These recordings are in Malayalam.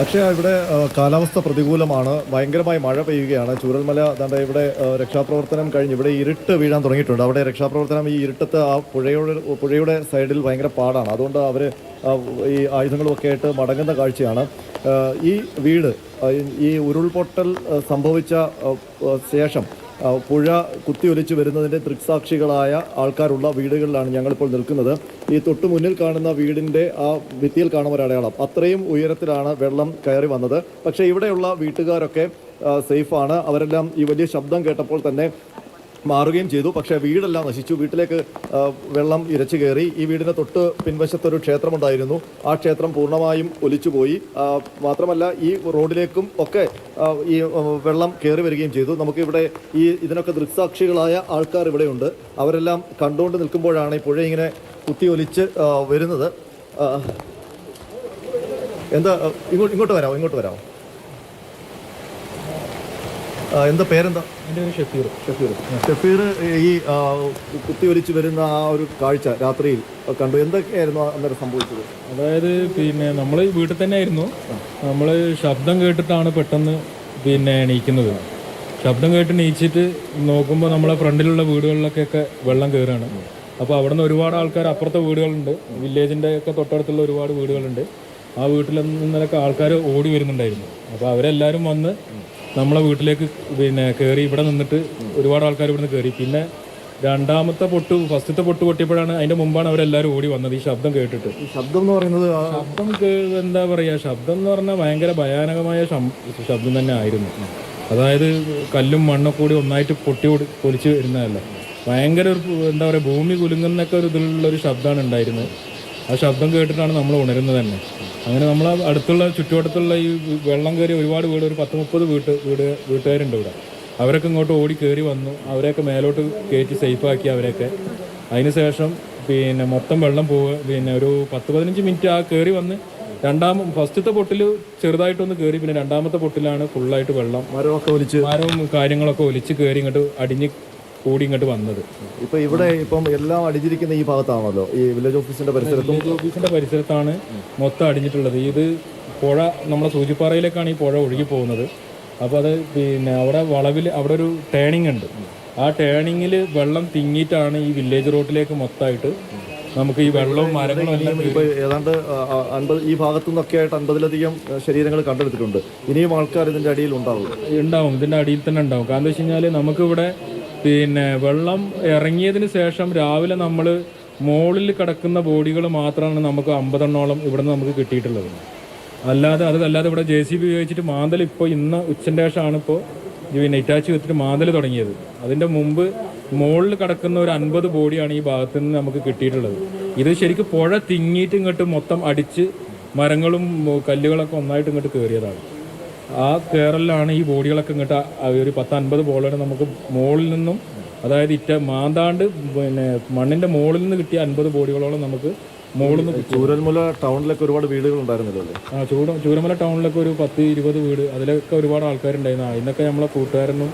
പക്ഷേ ഇവിടെ കാലാവസ്ഥ പ്രതികൂലമാണ്. ഭയങ്കരമായി മഴ പെയ്യുകയാണ്. ചൂരൽമല ദാണ്ട ഇവിടെ രക്ഷാപ്രവർത്തനം കഴിഞ്ഞ് ഇവിടെ ഇരുട്ട് വീഴാൻ തുടങ്ങിയിട്ടുണ്ട്. അവിടെ രക്ഷാപ്രവർത്തനം ഈ ഇരുട്ടത്ത് ആ പുഴയുടെ പുഴയുടെ സൈഡിൽ ഭയങ്കര പാടാണ്. അതുകൊണ്ട് അവർ ഈ ആയുധങ്ങളുമൊക്കെ ആയിട്ട് മടങ്ങുന്ന കാഴ്ചയാണ്. ഈ വീട് ഈ- ഉരുൾപൊട്ടൽ സംഭവിച്ച ശേഷം പുഴ കുത്തിയൊലിച്ച് വരുന്നതിന്റെ ദൃക്സാക്ഷികളായ ആൾക്കാരുള്ള വീടുകളിലാണ് ഞങ്ങളിപ്പോൾ നിൽക്കുന്നത്. ഈ തൊട്ടു മുന്നിൽ കാണുന്ന വീടിന്റെ ആ ഭിത്തിയിൽ കാണുന്ന ഒരു അടയാളം. അത്രയും ഉയരത്തിലാണ് വെള്ളം കയറി വന്നത്. പക്ഷേ ഇവിടെയുള്ള വീട്ടുകാരൊക്കെ സേഫാണ്. അവരെല്ലാം ഈ വലിയ ശബ്ദം കേട്ടപ്പോൾ തന്നെ മാറുകയും ചെയ്തു. പക്ഷേ വീടെല്ലാം നശിച്ചു. വീട്ടിലേക്ക് വെള്ളം ഇരച്ചു കയറി. ഈ വീടിന് തൊട്ട് പിൻവശത്തൊരു ക്ഷേത്രമുണ്ടായിരുന്നു. ആ ക്ഷേത്രം പൂർണമായും ഒലിച്ചുപോയി. മാത്രമല്ല ഈ റോഡിലേക്കും ഒക്കെ ഈ വെള്ളം കയറി വരികയും ചെയ്തു. നമുക്കിവിടെ ഈ ഇതിനൊക്കെ ദൃക്സാക്ഷികളായ ആൾക്കാർ ഇവിടെയുണ്ട് അവരെല്ലാം കണ്ടുകൊണ്ട് നിൽക്കുമ്പോഴാണ് ഈ പുഴ ഇങ്ങനെ കുത്തി ഒലിച്ച് വരുന്നത്. എന്താ ഇങ്ങോട്ട് ഇങ്ങോട്ട് വരാമോ? ഇങ്ങോട്ട് വരാമോ? എന്താ പേരെന്താ? എന്റെ പേര് ഷഫീർ. ഷഫീർ. ഷഫീർ ഈ കുത്തി ഒലിച്ച് വരുന്ന ആ ഒരു കാഴ്ച രാത്രിയിൽ കണ്ടു. എന്തൊക്കെയായിരുന്നു അന്നേരം സംഭവിച്ചത്? അതായത് പിന്നെ നമ്മൾ വീട്ടിൽ തന്നെ ആയിരുന്നു. നമ്മൾ ശബ്ദം കേട്ടിട്ടാണ് പെട്ടെന്ന് പിന്നെ എണീക്കുന്നത്. ശബ്ദം കേട്ട് എണീച്ചിട്ട് നോക്കുമ്പോൾ നമ്മളെ ഫ്രണ്ടിലുള്ള വീടുകളിലൊക്കെ വെള്ളം കയറുകയാണ് അപ്പോൾ അവിടെ നിന്ന് ഒരുപാട് ആൾക്കാർ അപ്പുറത്തെ വീടുകളുണ്ട്. വില്ലേജിന്റെ ഒക്കെ തൊട്ടടുത്തുള്ള ഒരുപാട് വീടുകളുണ്ട്. ആ വീട്ടിൽ നിന്നൊക്കെ ആൾക്കാർ ഓടി വരുന്നുണ്ടായിരുന്നു. അപ്പോൾ അവരെല്ലാവരും വന്ന് നമ്മളെ വീട്ടിലേക്ക് പിന്നെ കയറി ഇവിടെ നിന്നിട്ട് ഒരുപാട് ആൾക്കാർ ഇവിടുന്ന് കയറി പിന്നെ രണ്ടാമത്തെ പൊട്ട് ഫസ്റ്റത്തെ പൊട്ട് പൊട്ടിയപ്പോഴാണ് അതിന്റെ മുമ്പാണ് അവരെല്ലാവരും ഓടി വന്നത് ഈ ശബ്ദം കേട്ടിട്ട്. ശബ്ദം എന്ന് പറയുന്നത് ആ, ശബ്ദം എന്താ പറയാ ശബ്ദം എന്ന് പറഞ്ഞാൽ ഭയങ്കര ഭയാനകമായ ശബ്ദം തന്നെ ആയിരുന്നു. അതായത് കല്ലും മണ്ണൊക്കെ കൂടി ഒന്നായിട്ട് പൊട്ടി പൊലിച്ച് വരുന്നതല്ല. ഭയങ്കര ഒരു എന്താ പറയുക ഭൂമി കുലുങ്ങുന്നൊക്കെ ഒരു ഇതിലുള്ള ഒരു ശബ്ദമാണ് ഉണ്ടായിരുന്നത്. ആ ശബ്ദം കേട്ടിട്ടാണ് നമ്മൾ ഉണരുന്നത് തന്നെ. അങ്ങനെ നമ്മൾ അടുത്തുള്ള ചുറ്റുവട്ടത്തുള്ള ഈ വെള്ളം കയറി ഒരുപാട് വീട് ഒരു പത്ത് മുപ്പത് വീട്ട് വീട് വീട്ടുകാരുണ്ട് ഇവിടെ. അവരൊക്കെ ഇങ്ങോട്ട് ഓടി കയറി വന്നു. അവരെയൊക്കെ മേലോട്ട് കയറ്റി സേഫാക്കി അവരെയൊക്കെ. അതിനുശേഷം പിന്നെ മൊത്തം വെള്ളം പോവുക. പിന്നെ ഒരു പത്ത് പതിനഞ്ച് മിനിറ്റ് ആ കയറി വന്ന് രണ്ടാമ ഫസ്റ്റത്തെ പൊട്ടിൽ ചെറുതായിട്ടൊന്ന് കയറി പിന്നെ രണ്ടാമത്തെ പൊട്ടിലാണ് ഫുള്ളായിട്ട് വെള്ളം. മരമൊക്കെ ഒലിച്ച്. മരവും കാര്യങ്ങളൊക്കെ ഒലിച്ച് കയറി ഇങ്ങോട്ട് അടിഞ്ഞ് കൂടി ഇങ്ങോട്ട് വന്നത്. ഇപ്പൊ ഇവിടെ ഇപ്പം എല്ലാം അടിഞ്ഞിരിക്കുന്ന ഈ ഭാഗത്താണല്ലോ. ഈ വില്ലേജ് ഓഫീസിന്റെ പരിസരത്തും വില്ലേജ് ഓഫീസിന്റെ പരിസരത്താണ് മൊത്തം അടിഞ്ഞിട്ടുള്ളത്. ഇത് പുഴ നമ്മുടെ സൂചിപ്പാറയിലേക്കാണ് ഈ പുഴ ഒഴുകി പോകുന്നത്. അപ്പോൾ അത് പിന്നെ അവിടെ വളവിൽ അവിടെ ഒരു ടേണിംഗ് ഉണ്ട്. ആ ടേണിങ്ങിൽ വെള്ളം തിങ്ങിയിട്ടാണ് ഈ വില്ലേജ് റോഡിലേക്ക് മൊത്തമായിട്ട് നമുക്ക് ഈ വെള്ളവും മരങ്ങളും എല്ലാം ഇപ്പൊ ഏതാണ്ട് അൻപത് ഈ ഭാഗത്തു നിന്നൊക്കെ ആയിട്ട് അൻപതിലധികം ശരീരങ്ങൾ കണ്ടെടുത്തിട്ടുണ്ട്. ഇനിയും ആൾക്കാർ ഇതിന്റെ അടിയിൽ ഉണ്ടാവും. ഉണ്ടാവും. ഇതിന്റെ അടിയിൽ തന്നെ ഉണ്ടാവും. കാരണം എന്താ വെച്ച് കഴിഞ്ഞാൽ നമുക്കിവിടെ പിന്നെ വെള്ളം ഇറങ്ങിയതിന് ശേഷം രാവിലെ നമ്മൾ മുകളിൽ കിടക്കുന്ന ബോഡികൾ മാത്രമാണ് നമുക്ക് അമ്പതെണ്ണോളം ഇവിടെ നിന്ന് നമുക്ക് കിട്ടിയിട്ടുള്ളത്. അല്ലാതെ അതല്ലാതെ ഇവിടെ ജെ സി ബി ഉപയോഗിച്ചിട്ട് മാന്തൽ ഇപ്പോൾ ഇന്ന് ഉച്ചന്റെ ശേഷമാണ് ഇപ്പോൾ പിന്നെ ഇറ്റാച്ച് വെച്ചിട്ട് മാന്തൽ തുടങ്ങിയത്. അതിന്റെ മുമ്പ് മുകളിൽ കിടക്കുന്ന ഒരു അൻപത് ബോഡിയാണ് ഈ ഭാഗത്ത് നിന്ന് നമുക്ക് കിട്ടിയിട്ടുള്ളത്. ഇത് ശരിക്കും പുഴ തിങ്ങിയിട്ട് ഇങ്ങോട്ട് മൊത്തം അടിച്ച് മരങ്ങളും കല്ലുകളൊക്കെ ഒന്നായിട്ട് ഇങ്ങോട്ട് കയറിയതാണ് ആ കയറലിലാണ് ഈ ബോഡികളൊക്കെ ഇങ്ങോട്ട് ഒരു പത്ത് അൻപത് ബോളാണ് നമുക്ക് മുകളിൽ നിന്നും അതായത് ഇറ്റ മാന്താണ്ട് പിന്നെ മണ്ണിന്റെ മുകളിൽ നിന്ന് കിട്ടിയ അൻപത് ബോഡികളോളം നമുക്ക് മുകളിൽ നിന്ന് ചൂരമല ടൗണിലൊക്കെ ഒരുപാട് വീടുകൾ ഉണ്ടായിരുന്നല്ലോ അല്ലേ? ആ ചൂട ചൂരമല ടൗണിലൊക്കെ ഒരു പത്ത് ഇരുപത് വീട് അതിലൊക്കെ ഒരുപാട് ആൾക്കാരുണ്ടായിരുന്നു. അതിനൊക്കെ നമ്മളെ കൂട്ടുകാരനും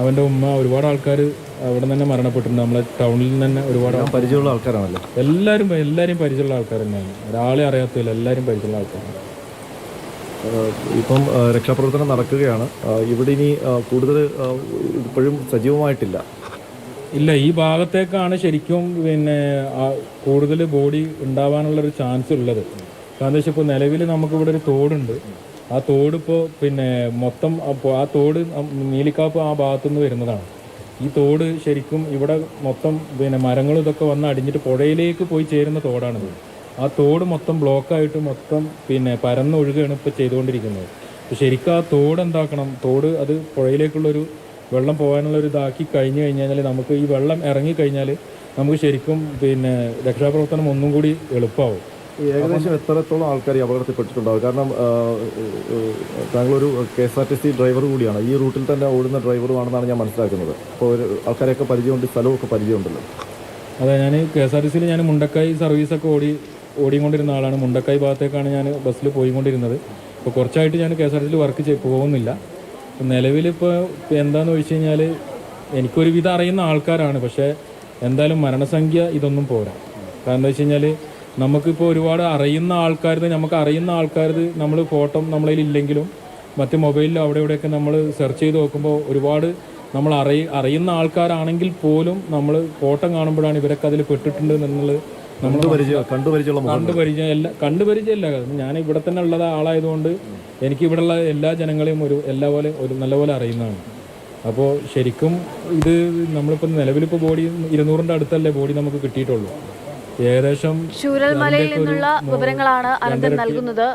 അവന്റെ ഉമ്മ ഒരുപാട് ആൾക്കാർ അവിടെ നിന്ന് തന്നെ മരണപ്പെട്ടിട്ടുണ്ട്. നമ്മളെ ടൗണിൽ നിന്ന് തന്നെ ഒരുപാട് പരിചയമുള്ള ആൾക്കാരാണല്ലോ? എല്ലാവരും എല്ലാവരും പരിചയമുള്ള ആൾക്കാർ തന്നെയാണ്. ഒരാളെ അറിയാത്തില്ല എല്ലാവരും പരിചയമുള്ള ആൾക്കാരാണ്. ഇപ്പം രക്ഷാപ്രവർത്തനം നടക്കുകയാണ്. ഇവിടെ ഇനി കൂടുതൽ ഇപ്പോഴും സജീവമായിട്ടില്ല. ഇല്ല ഈ ഭാഗത്തേക്കാണ് ശരിക്കും പിന്നെ കൂടുതൽ ബോഡി ഉണ്ടാവാനുള്ള ഒരു ചാൻസ് ഉള്ളത്. കാരണം വെച്ചാൽ ഇപ്പോൾ നിലവിൽ നമുക്കിവിടെ ഒരു തോടുണ്ട്. ആ തോട് ഇപ്പോൾ പിന്നെ മൊത്തം അപ്പോൾ ആ തോട് നീലിക്കാപ്പ് ആ ഭാഗത്തു നിന്ന് വരുന്നതാണ്. ഈ തോട് ശരിക്കും ഇവിടെ മൊത്തം പിന്നെ മരങ്ങളും ഇതൊക്കെ വന്ന് അടിഞ്ഞിട്ട് പുഴയിലേക്ക് പോയി ചേരുന്ന തോടാണിത്. ആ തോട് മൊത്തം ബ്ലോക്കായിട്ട് മൊത്തം പിന്നെ പരന്നൊഴുകുകയാണ് ഇപ്പോൾ ചെയ്തുകൊണ്ടിരിക്കുന്നത്. അപ്പോൾ ശരിക്കും ആ തോട് എന്താക്കണം? തോട് അത് പുഴയിലേക്കുള്ളൊരു വെള്ളം പോകാനുള്ളൊരു ഇതാക്കി കഴിഞ്ഞു കഴിഞ്ഞാൽ നമുക്ക് ഈ വെള്ളം ഇറങ്ങി കഴിഞ്ഞാൽ നമുക്ക് ശരിക്കും പിന്നെ രക്ഷാപ്രവർത്തനം ഒന്നും കൂടി എളുപ്പമാവും ഏകദേശം എത്രത്തോളം ആൾക്കാർ അപകടത്തിൽപ്പെട്ടിട്ടുണ്ടാവും? കാരണം താങ്കളൊരു K S R T C driver കൂടിയാണ്. ഈ റൂട്ടിൽ തന്നെ ഓടുന്ന ഡ്രൈവറുമാണെന്നാണ് ഞാൻ മനസ്സിലാക്കുന്നത്. അപ്പോൾ ഒരു ആൾക്കാരെയൊക്കെ പരിചയമുണ്ട് സ്ഥലമൊക്കെ പരിചയമുണ്ടല്ലോ. അതെ ഞാൻ കെ എസ് ആർ ടി സിയിൽ ഞാൻ മുണ്ടക്കായി സർവീസൊക്കെ ഓടി ഓടിക്കൊണ്ടിരുന്ന ആളാണ്. മുണ്ടക്കായ് ഭാഗത്തേക്കാണ് ഞാൻ ബസ്സിൽ പോയിക്കൊണ്ടിരുന്നത്. ഇപ്പോൾ കുറച്ചായിട്ട് ഞാൻ കെ എസ് ആർ ടി സിയിൽ വർക്ക് ചെയ്ത് പോകുന്നില്ല. നിലവിലിപ്പോൾ എന്താണെന്ന് ചോദിച്ചു കഴിഞ്ഞാൽ എനിക്കൊരുവിധം അറിയുന്ന ആൾക്കാരാണ്. പക്ഷേ എന്തായാലും മരണസംഖ്യ ഇതൊന്നും പോരാ. കാരണം എന്താ വെച്ച് കഴിഞ്ഞാൽ നമുക്കിപ്പോൾ ഒരുപാട് അറിയുന്ന ആൾക്കാരത് നമുക്ക് അറിയുന്ന ആൾക്കാരത് നമ്മൾ ഫോട്ടോ നമ്മളതിൽ ഇല്ലെങ്കിലും മറ്റ് മൊബൈലിൽ അവിടെ ഇവിടെയൊക്കെ നമ്മൾ സെർച്ച് ചെയ്ത് നോക്കുമ്പോൾ ഒരുപാട് നമ്മൾ അറിയ അറിയുന്ന ആൾക്കാരാണെങ്കിൽ പോലും നമ്മൾ ഫോട്ടോ കാണുമ്പോഴാണ് ഇവരൊക്കെ അതിൽ പെട്ടിട്ടുണ്ട് എന്നുള്ളത് കണ്ടുപരിചയം എല്ലാ കണ്ടുപരിചയമല്ല ഞാൻ ഇവിടെ തന്നെ ഉള്ള ആളായതുകൊണ്ട് എനിക്ക് ഇവിടെയുള്ള എല്ലാ ജനങ്ങളെയും ഒരു എല്ലാ പോലെ ഒരു നല്ലപോലെ അറിയുന്നതാണ്. അപ്പോൾ ശരിക്കും ഇത് നമ്മളിപ്പോൾ നിലവിലിപ്പോൾ ബോഡി ഇരുന്നൂറിന്റെ അടുത്തല്ലേ ബോഡി നമുക്ക് കിട്ടിയിട്ടുള്ളൂ. ഏകദേശം ചൂരൽമലയിൽ നിന്നുള്ള വിവരങ്ങളാണ് അനന്തൻ നൽകുന്നത്.